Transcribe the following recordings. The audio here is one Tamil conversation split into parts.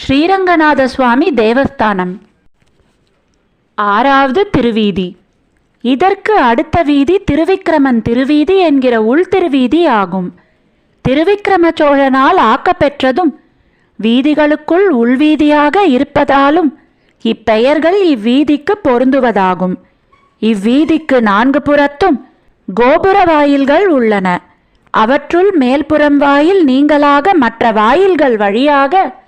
ஸ்ரீரங்கநாத சுவாமி தேவஸ்தானம். ஆறாவது திருவீதி. இதற்கு அடுத்த வீதி திருவிக்கிரமன் திருவீதி என்கிற உள்திருவீதி ஆகும். திருவிக்கிரம சோழனால் ஆக்கப்பெற்றதும் வீதிகளுக்குள் உள்வீதியாக இருப்பதாலும் இப்பெயர்கள் இவ்வீதிக்கு பொருந்துவதாகும். இவ்வீதிக்கு நான்கு புறத்தும் கோபுர வாயில்கள் உள்ளன. அவற்றுள் மேல்புறம் வாயில் நீங்களாக மற்ற வாயில்கள் வழியாக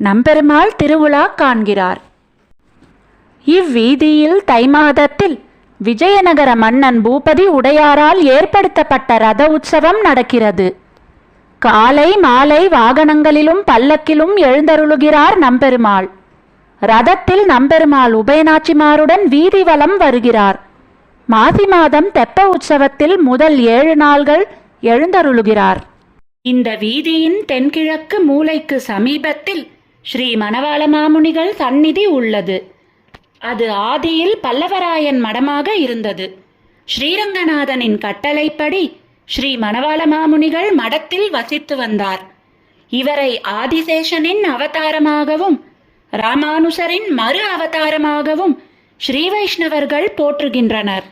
நம்பெருமாள் திருவிழா காண்கிறார். இவ்வீதியில் தை மாதத்தில் விஜயநகர மன்னன் பூபதி உடையாரால் ஏற்படுத்தப்பட்ட ரத உற்சவம் நடக்கிறது. காலை மாலை வாகனங்களிலும் பல்லக்கிலும் எழுந்தருளுகிறார் நம்பெருமாள். ரதத்தில் நம்பெருமாள் உபயநாச்சிமாருடன் வீதி வலம் வருகிறார். மாசி மாதம் தெப்ப உற்சவத்தில் முதல் ஏழு நாள்கள் எழுந்தருளுகிறார். இந்த வீதியின் தென்கிழக்கு மூலைக்கு சமீபத்தில் ஸ்ரீ மணவாள மாமுனிகள் சந்நிதி உள்ளது. அது ஆதியில் பல்லவராயன் மடமாக இருந்தது. ஸ்ரீரங்கநாதனின் கட்டளைப்படி ஸ்ரீ மணவாள மாமுனிகள் மடத்தில் வசித்து வந்தார். இவரை ஆதிசேஷனின் அவதாரமாகவும் ராமானுசரின் மறு அவதாரமாகவும் ஸ்ரீ வைஷ்ணவர்கள் போற்றுகின்றனர்.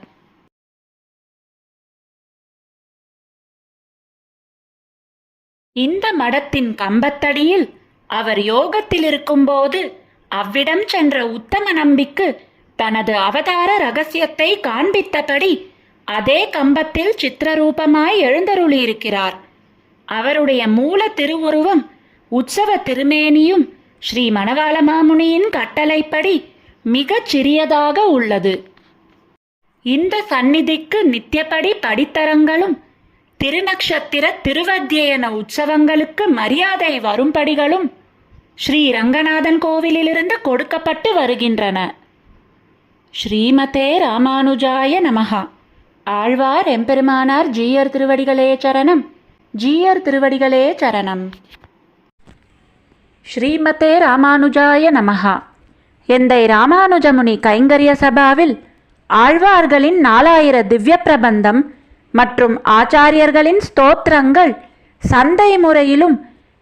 இந்த மடத்தின் கம்பத்தடியில் அவர் யோகத்தில் இருக்கும்போது அவ்விடம் சென்ற உத்தம நம்பிக்கு தனது அவதார ரகசியத்தை காண்பித்தபடி அதே கம்பத்தில் சித்திரரூபமாய் எழுந்தருளியிருக்கிறார். அவருடைய மூல திருவுருவம் உற்சவ திருமேனியும் ஸ்ரீ மணவாள மாமுனியின் கட்டளைப்படி மிகச் சிறியதாக உள்ளது. இந்த சந்நிதிக்கு நித்தியப்படி படித்தரங்களும் திருநக்ஷத்திர திருவத்தியன உற்சவங்களுக்கு மரியாதை வரும்படிகளும் ஸ்ரீ ரங்கநாதன் கோவிலிலிருந்து கொடுக்கப்பட்டு வருகின்றன. ஸ்ரீமதே ராமானுஜாய நமஹா. ஆழ்வார் எம்பெருமானார் ஜீயர் திருவடிகளே சரணம். ஜீயர் திருவடிகளே சரணம். ஸ்ரீமதே ராமானுஜாய நமஹா. எந்தை ராமானுஜமுனி கைங்கரிய சபாவில் ஆழ்வார்களின் நாலாயிர திவ்ய பிரபந்தம் மற்றும் ஆச்சாரியர்களின் ஸ்தோத்திரங்கள் சந்தை முறையிலும்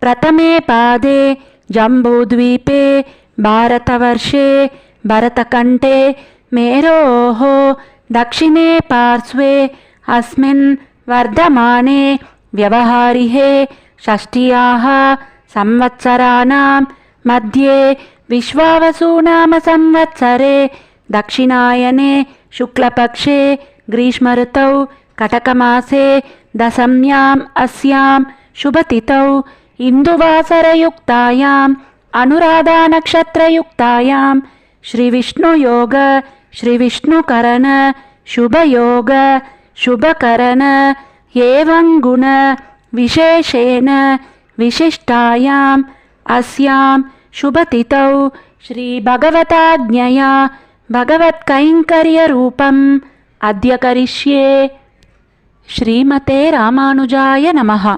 प्रथमे पादे जम्बूद्वीपे भारतवर्षे भरतकण्ठे मेरोः दक्षिणे पार्श्वे अस्मिन् वर्धमाने व्यवहारिहे षष्ट्याः संवत्सराणां मध्ये विश्वावसुनाम संवत्सरे दक्षिणायने शुक्लपक्षे ग्रीष्मऋतौ कटकमासे दशम्याम् अस्यां शुभतिथौ इन्दुवासरयुक्तायाम् अनुराधानक्षत्रयुक्तायां श्रीविष्णुयोग श्रीविष्णुकरण शुभयोग शुभकरन एवं गुण विशेषेण विशिष्टायाम् अस्यां शुभतिथौ श्रीभगवताज्ञया भगवत्कैङ्कर्यरूपम् अद्य करिष्ये। श्रीमते रामानुजाय नमः।